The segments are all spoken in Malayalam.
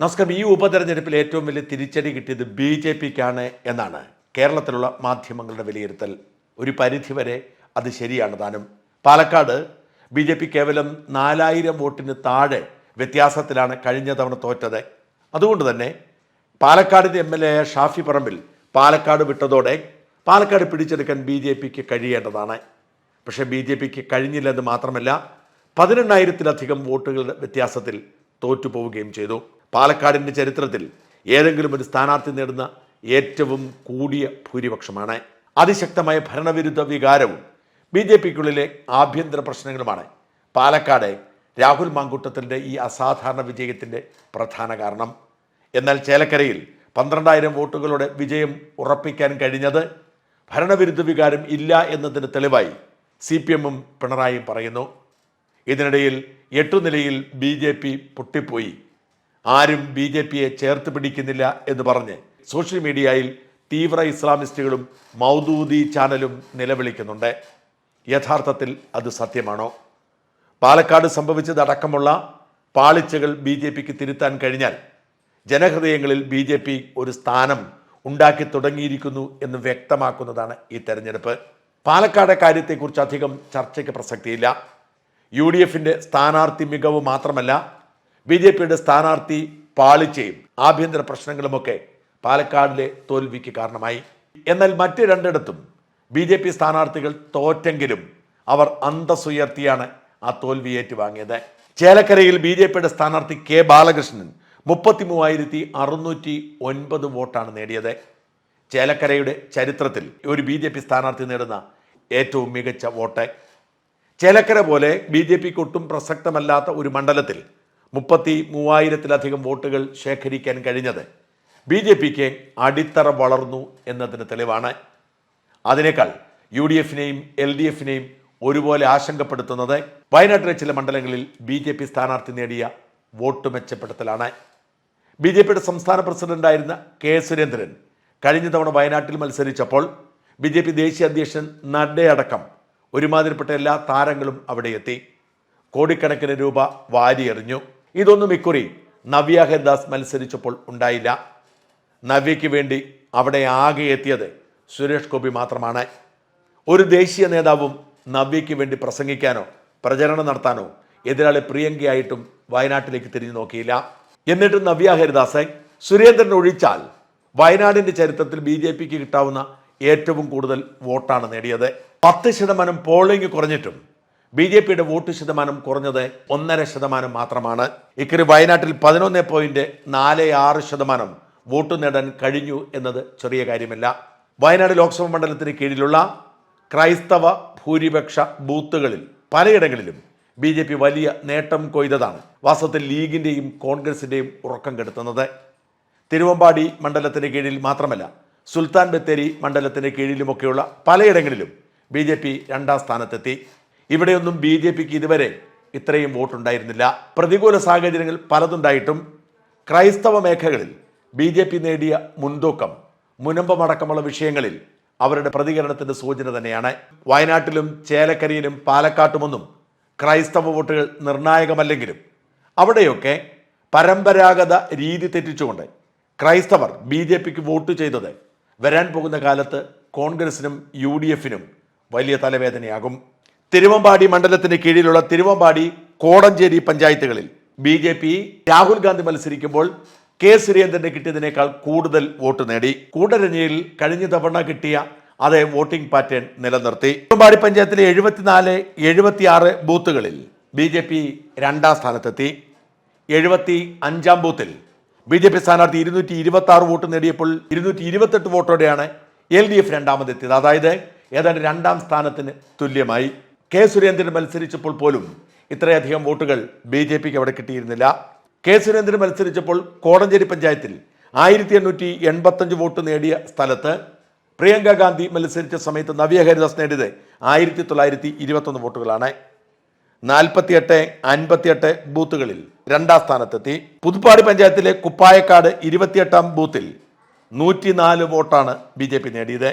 നമസ്കാരം. ഈ ഉപതെരഞ്ഞെടുപ്പിൽ ഏറ്റവും വലിയ തിരിച്ചടി കിട്ടിയത് ബി ജെ പിക്കാണ് എന്നാണ്. കേരളത്തിലുള്ള മാധ്യമങ്ങളുടെ വിലയിരുത്തൽ. ഒരു പരിധിവരെ അത് ശരിയാണ് താനും. പാലക്കാട് ബി ജെ പി കേവലം നാലായിരം വോട്ടിന് താഴെ വ്യത്യാസത്തിലാണ് കഴിഞ്ഞ തവണ തോറ്റത്. അതുകൊണ്ട് തന്നെ പാലക്കാടിന്റെ M L A Shafi Parambil Palakkad വിട്ടതോടെ Palakkad പിടിച്ചെടുക്കാൻ ബി ജെ പിക്ക് കഴിയേണ്ടതാണ്. പക്ഷേ ബി ജെ പിക്ക് കഴിഞ്ഞില്ലെന്ന് മാത്രമല്ല പതിനെണ്ണായിരത്തിലധികം വോട്ടുകളുടെ വ്യത്യാസത്തിൽ തോറ്റുപോവുകയും ചെയ്തു. പാലക്കാടിന്റെ ചരിത്രത്തിൽ ഏതെങ്കിലും ഒരു സ്ഥാനാർത്ഥി നേടുന്ന ഏറ്റവും കൂടിയ ഭൂരിപക്ഷമാണ്. അതിശക്തമായ ഭരണവിരുദ്ധ വികാരവും ബി ജെ പിക്കുള്ളിലെ ആഭ്യന്തര പ്രശ്നങ്ങളുമാണ് പാലക്കാട് രാഹുൽ മാങ്കൂട്ടത്തിന്റെ ഈ അസാധാരണ വിജയത്തിന്റെ പ്രധാന കാരണം. എന്നാൽ ചേലക്കരയിൽ പന്ത്രണ്ടായിരം വോട്ടുകളുടെ വിജയം ഉറപ്പിക്കാൻ കഴിഞ്ഞത് ഭരണവിരുദ്ധ വികാരം ഇല്ല എന്നതിന് തെളിവായി സി പി എമ്മും പിണറായിയും പറയുന്നു. ഇതിനിടയിൽ എട്ടു നിലയിൽ ബി ജെ പി പൊട്ടിപ്പോയി. ആരും ബി ജെ പിയെ ചേർത്ത് പിടിക്കുന്നില്ല എന്ന് പറഞ്ഞ് സോഷ്യൽ മീഡിയയിൽ തീവ്ര ഇസ്ലാമിസ്റ്റുകളും മൗദൂദി ചാനലും നിലവിളിക്കുന്നുണ്ട്. യഥാർത്ഥത്തിൽ അത് സത്യമാണോ? പാലക്കാട് സംഭവിച്ചതടക്കമുള്ള പാളിച്ചകൾ ബി ജെ പിക്ക് തിരുത്താൻ കഴിഞ്ഞാൽ ജനഹൃദയങ്ങളിൽ ബി ജെ പി ഒരു സ്ഥാനം ഉണ്ടാക്കി തുടങ്ങിയിരിക്കുന്നു എന്ന് വ്യക്തമാക്കുന്നതാണ് ഈ തെരഞ്ഞെടുപ്പ്. പാലക്കാട് കാര്യത്തെക്കുറിച്ച് അധികം ചർച്ചയ്ക്ക് പ്രസക്തിയില്ല. യു ഡി എഫിന്റെ സ്ഥാനാർത്ഥി മികവ് മാത്രമല്ല ബി ജെ പിയുടെ സ്ഥാനാർത്ഥി പാളിച്ചയും ആഭ്യന്തര പ്രശ്നങ്ങളുമൊക്കെ പാലക്കാടിലെ തോൽവിക്ക് കാരണമായി. എന്നാൽ മറ്റ് രണ്ടിടത്തും ബി ജെ പി സ്ഥാനാർത്ഥികൾ തോറ്റെങ്കിലും അവർ അന്തസ്സുയർത്തിയാണ് ആ തോൽവി ഏറ്റുവാങ്ങിയത്. ചേലക്കരയിൽ ബി ജെ പിയുടെ സ്ഥാനാർത്ഥി കെ ബാലകൃഷ്ണൻ മുപ്പത്തി മൂവായിരത്തി അറുന്നൂറ്റി ഒൻപത് വോട്ടാണ് നേടിയത്. ചേലക്കരയുടെ ചരിത്രത്തിൽ ഒരു ബി ജെ പി സ്ഥാനാർത്ഥി നേടുന്ന ഏറ്റവും മികച്ച വോട്ട്. ചേലക്കര പോലെ ബി ജെ പിക്ക് ഒട്ടും പ്രസക്തമല്ലാത്ത ഒരു മണ്ഡലത്തിൽ മുപ്പത്തി മൂവായിരത്തിലധികം വോട്ടുകൾ ശേഖരിക്കാൻ കഴിഞ്ഞത് ബി ജെ പിക്ക് അടിത്തറ വളർന്നു എന്നതിന് തെളിവാണ്. അതിനേക്കാൾ യു ഡി എഫിനെയും എൽ ഡി എഫിനെയും ഒരുപോലെ ആശങ്കപ്പെടുത്തുന്നത് വയനാട്ടിലെ ചില മണ്ഡലങ്ങളിൽ ബി ജെ പി സ്ഥാനാർത്ഥി നേടിയ വോട്ട് മെച്ചപ്പെടുത്തലാണ്. ബി ജെ പിയുടെ സംസ്ഥാന പ്രസിഡന്റായിരുന്ന കെ സുരേന്ദ്രൻ കഴിഞ്ഞ തവണ വയനാട്ടിൽ മത്സരിച്ചപ്പോൾ ബി ജെ പി ദേശീയ അധ്യക്ഷൻ നഡ്ഡയടക്കം ഒരുമാതിരിപ്പെട്ട എല്ലാ താരങ്ങളും അവിടെ എത്തി. കോടിക്കണക്കിന് രൂപ വാരിയെറിഞ്ഞു. ഇതൊന്നും ഇക്കുറി നവ്യ മത്സരിച്ചപ്പോൾ ഉണ്ടായില്ല. നവ്യയ്ക്ക് വേണ്ടി അവിടെ ആകെ എത്തിയത് സുരേഷ് ഗോപി മാത്രമാണ്. ഒരു ദേശീയ നേതാവും നവ്യയ്ക്ക് വേണ്ടി പ്രസംഗിക്കാനോ പ്രചരണം നടത്താനോ എതിരാളി പ്രിയങ്കയായിട്ടും വയനാട്ടിലേക്ക് തിരിഞ്ഞു നോക്കിയില്ല. എന്നിട്ടും നവ്യ ഹരിദാസ് സുരേന്ദ്രൻ ഒഴിച്ചാൽ വയനാടിന്റെ ചരിത്രത്തിൽ ബി ജെ പിക്ക് കിട്ടാവുന്ന ഏറ്റവും കൂടുതൽ വോട്ടാണ് നേടിയത്. പത്ത് ശതമാനം പോളിംഗ് കുറഞ്ഞിട്ടും ബി ജെ പിയുടെ വോട്ട് ശതമാനം കുറഞ്ഞത് ഒന്നര ശതമാനം മാത്രമാണ്. ഇക്കുറി വയനാട്ടിൽ പതിനൊന്ന് പോയിന്റ് നാല് ആറ് ശതമാനം വോട്ട് നേടാൻ കഴിഞ്ഞു എന്നത് ചെറിയ കാര്യമല്ല. വയനാട് ലോക്സഭാ മണ്ഡലത്തിന് കീഴിലുള്ള ക്രൈസ്തവ ഭൂരിപക്ഷ ബൂത്തുകളിൽ പലയിടങ്ങളിലും ബി ജെ പി വലിയ നേട്ടം കൊയ്തതാണ്. വാസ്തവത്തിൽ ലീഗിന്റെയും കോൺഗ്രസിന്റെയും ഉറക്കം കെടുത്തുന്നത്. തിരുവമ്പാടി മണ്ഡലത്തിന് കീഴിൽ മാത്രമല്ല സുൽത്താൻ ബത്തേരി മണ്ഡലത്തിന് കീഴിലുമൊക്കെയുള്ള പലയിടങ്ങളിലും ബി ജെ പി രണ്ടാം സ്ഥാനത്തെത്തി. ഇവിടെയൊന്നും ബി ജെ പിക്ക് ഇതുവരെ ഇത്രയും വോട്ടുണ്ടായിരുന്നില്ല. പ്രതികൂല സാഹചര്യങ്ങൾ പലതുണ്ടായിട്ടും ക്രൈസ്തവ മേഖലകളിൽ ബി ജെ പി നേടിയ മുൻതൂക്കം മുനമ്പമടക്കമുള്ള വിഷയങ്ങളിൽ അവരുടെ പ്രതികരണത്തിന്റെ സൂചന തന്നെയാണ്. വയനാട്ടിലും ചേലക്കരയിലും പാലക്കാട്ടുമൊന്നും ക്രൈസ്തവ വോട്ടുകൾ നിർണായകമല്ലെങ്കിലും അവിടെയൊക്കെ പരമ്പരാഗത രീതി തെറ്റിച്ചുകൊണ്ട് ക്രൈസ്തവർ ബി ജെ പിക്ക് വോട്ട് ചെയ്തത് വരാൻ പോകുന്ന കാലത്ത് കോൺഗ്രസിനും യു ഡി എഫിനും വലിയ തലവേദനയാകും. തിരുവമ്പാടി മണ്ഡലത്തിന് കീഴിലുള്ള തിരുവമ്പാടി കോടഞ്ചേരി പഞ്ചായത്തുകളിൽ B J P Rahul Gandhi മത്സരിക്കുമ്പോൾ കെ സുരേന്ദ്രന് കിട്ടിയതിനേക്കാൾ കൂടുതൽ വോട്ട് നേടി. കൂടരഞ്ഞിയിൽ കഴിഞ്ഞ തവണ കിട്ടിയ അതേ വോട്ടിംഗ് പാറ്റേൺ നിലനിർത്തി. തിരുവമ്പാടി പഞ്ചായത്തിലെ എഴുപത്തിനാല് എഴുപത്തിയാറ് ബൂത്തുകളിൽ ബി ജെ പി രണ്ടാം സ്ഥാനത്തെത്തി. എഴുപത്തി അഞ്ചാം ബൂത്തിൽ ബി ജെ പി സ്ഥാനാർത്ഥി ഇരുന്നൂറ്റി ഇരുപത്തി ആറ് വോട്ട് നേടിയപ്പോൾ ഇരുന്നൂറ്റി ഇരുപത്തെട്ട് വോട്ടോടെയാണ് എൽ ഡി എഫ് രണ്ടാമതെത്തിയത്. അതായത് ഏതാണ്ട് രണ്ടാം സ്ഥാനത്തിന് തുല്യമായി. കെ സുരേന്ദ്രൻ മത്സരിച്ചപ്പോൾ പോലും ഇത്രയധികം വോട്ടുകൾ ബി ജെ പിക്ക് അവിടെ കിട്ടിയിരുന്നില്ല. കെ സുരേന്ദ്രൻ മത്സരിച്ചപ്പോൾ കോടഞ്ചേരി പഞ്ചായത്തിൽ ആയിരത്തി എണ്ണൂറ്റി എൺപത്തഞ്ച് വോട്ട് നേടിയ സ്ഥലത്ത് പ്രിയങ്ക ഗാന്ധി മത്സരിച്ച സമയത്ത് നവ്യ ഹരിദാസ് നേടിയത് ആയിരത്തി തൊള്ളായിരത്തി ഇരുപത്തൊന്ന് വോട്ടുകളാണ്. നാൽപ്പത്തിയെട്ട് അൻപത്തിയെട്ട് ബൂത്തുകളിൽ രണ്ടാം സ്ഥാനത്തെത്തി. പുതുപ്പാടി പഞ്ചായത്തിലെ കുപ്പായക്കാട് ഇരുപത്തിയെട്ടാം ബൂത്തിൽ നൂറ്റിനാല് വോട്ടാണ് ബി ജെ പി നേടിയത്.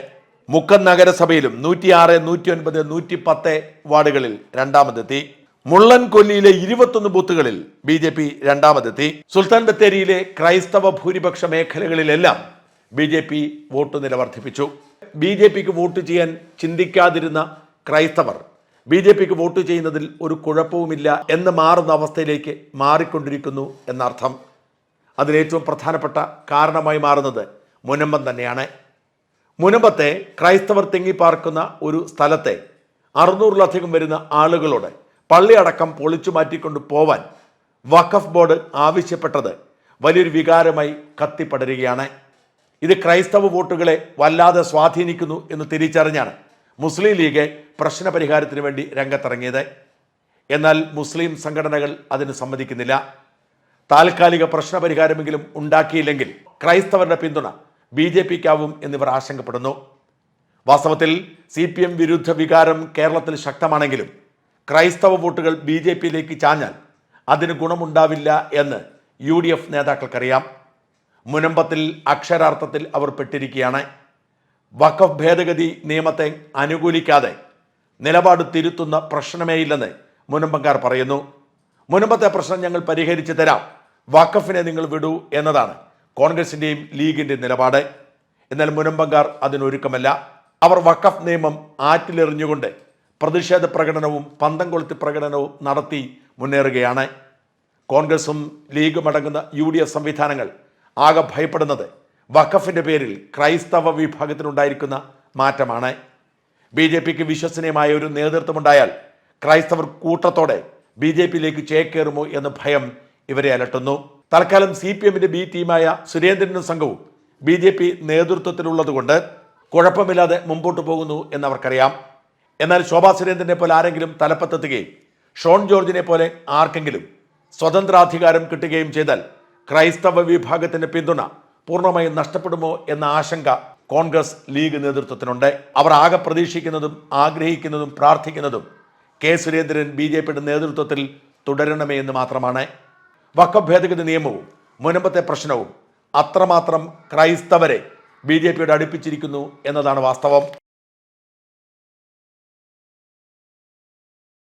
മുക്കം നഗരസഭയിലും നൂറ്റിയാറ് നൂറ്റി ഒൻപത് നൂറ്റി പത്ത് വാർഡുകളിൽ രണ്ടാമതെത്തി. മുള്ളൻ കൊല്ലിയിലെ ഇരുപത്തൊന്ന് ബൂത്തുകളിൽ ബി ജെ പി രണ്ടാമതെത്തി. സുൽത്താൻ ബത്തേരിയിലെ ക്രൈസ്തവ ഭൂരിപക്ഷ മേഖലകളിലെല്ലാം ബി ജെ പി വോട്ട് നില വർദ്ധിപ്പിച്ചു ബി ജെ പിക്ക് വോട്ട് ചെയ്യാൻ ചിന്തിക്കാതിരുന്ന ക്രൈസ്തവർ ബി ജെ പിക്ക് വോട്ട് ചെയ്യുന്നതിൽ ഒരു കുഴപ്പവുമില്ല എന്ന് മാറുന്ന അവസ്ഥയിലേക്ക് മാറിക്കൊണ്ടിരിക്കുന്നു എന്നർത്ഥം. അതിലേറ്റവും പ്രധാനപ്പെട്ട കാരണമായി മാറുന്നത് മുനമ്പം തന്നെയാണ്. മുനമ്പത്തെ ക്രൈസ്തവർ തിങ്ങിപ്പാർക്കുന്ന ഒരു സ്ഥലത്തെ അറുന്നൂറിലധികം വരുന്ന ആളുകളോട് പള്ളി അടക്കം പൊളിച്ചു മാറ്റിക്കൊണ്ട് പോവാൻ വഖഫ് ബോർഡ് ആവശ്യപ്പെട്ടത് വലിയൊരു വികാരമായി കത്തിപ്പടരുകയാണ്. ഇത് ക്രൈസ്തവ വോട്ടുകളെ വല്ലാതെ സ്വാധീനിക്കുന്നു എന്ന് തിരിച്ചറിഞ്ഞാണ് മുസ്ലിം ലീഗ് പ്രശ്ന പരിഹാരത്തിന് വേണ്ടി രംഗത്തിറങ്ങിയത്. എന്നാൽ മുസ്ലിം സംഘടനകൾ അതിന് സമ്മതിക്കുന്നില്ല. താൽക്കാലിക പ്രശ്നപരിഹാരമെങ്കിലും ഉണ്ടാക്കിയില്ലെങ്കിൽ ക്രൈസ്തവരുടെ പിന്തുണ ബി ജെ പിക്കാവും എന്നിവർ ആശങ്കപ്പെടുന്നു. വാസ്തവത്തിൽ സി പി എം വിരുദ്ധ വികാരം കേരളത്തിൽ ശക്തമാണെങ്കിലും ക്രൈസ്തവ വോട്ടുകൾ ബി ജെ പിയിലേക്ക് ചാഞ്ഞാൽ അതിന് ഗുണമുണ്ടാവില്ല എന്ന് യു ഡി എഫ് നേതാക്കൾക്കറിയാം. മുനമ്പത്തിൽ അക്ഷരാർത്ഥത്തിൽ അവർ പെട്ടിരിക്കുകയാണ്. വഖഫ് ഭേദഗതി നിയമത്തെ അനുകൂലിക്കാതെ നിലപാട് തിരുത്തുന്ന പ്രശ്നമേയില്ലെന്ന് മുനമ്പങ്കാർ പറയുന്നു. മുനമ്പത്തെ പ്രശ്നം ഞങ്ങൾ പരിഹരിച്ചു തരാം. വഖഫിനെ നിങ്ങൾ വിടൂ എന്നതാണ് കോൺഗ്രസിന്റെയും ലീഗിന്റെയും നിലപാട്. എന്നാൽ മുനമ്പങ്കാർ അതിനൊരുക്കമല്ല. അവർ വഖഫ് നിയമം ആറ്റിലെറിഞ്ഞുകൊണ്ട് പ്രതിഷേധ പ്രകടനവും പന്തം കൊളുത്തി പ്രകടനവും നടത്തി മുന്നേറുകയാണ്. കോൺഗ്രസും ലീഗും അടങ്ങുന്ന യു ഡി എഫ് സംവിധാനങ്ങൾ ആകെ ഭയപ്പെടുന്നത് വഖഫിന്റെ പേരിൽ ക്രൈസ്തവ വിഭാഗത്തിനുണ്ടായിരിക്കുന്ന മാറ്റമാണ്. ബി ജെ പിക്ക് വിശ്വസനീയമായ ഒരു നേതൃത്വമുണ്ടായാൽ ക്രൈസ്തവർ കൂട്ടത്തോടെ ബി ജെ പിയിലേക്ക് ചേക്കേറുമോ എന്ന ഭയം ഇവരെ അലട്ടുന്നു. തൽക്കാലം സി പി എമ്മിന്റെ ബി ടീമായ സുരേന്ദ്രനും സംഘവും ബി ജെ പി നേതൃത്വത്തിലുള്ളതുകൊണ്ട് കുഴപ്പമില്ലാതെ മുമ്പോട്ട് പോകുന്നു എന്നവർക്കറിയാം. എന്നാൽ ശോഭാ സുരേന്ദ്രനെ പോലെ ആരെങ്കിലും തലപ്പത്തെത്തുകയും ഷോൺ ജോർജിനെ പോലെ ആർക്കെങ്കിലും സ്വതന്ത്രാധികാരം കിട്ടുകയും ചെയ്താൽ ക്രൈസ്തവ വിഭാഗത്തിന്റെ പിന്തുണ പൂർണമായും നഷ്ടപ്പെടുമോ എന്ന ആശങ്ക കോൺഗ്രസ് ലീഗ് നേതൃത്വത്തിനുണ്ട്. അവർ ആകെ പ്രതീക്ഷിക്കുന്നതും ആഗ്രഹിക്കുന്നതും പ്രാർത്ഥിക്കുന്നതും കെ സുരേന്ദ്രൻ ബി നേതൃത്വത്തിൽ തുടരണമേ എന്ന് മാത്രമാണ്. വഖഫ് ഭേദഗതി നിയമവും മുനമ്പത്തെ പ്രശ്നവും അത്രമാത്രം ക്രൈസ്തവരെ ബി ജെ പിയോട് അടുപ്പിച്ചിരിക്കുന്നു എന്നതാണ് വാസ്തവം.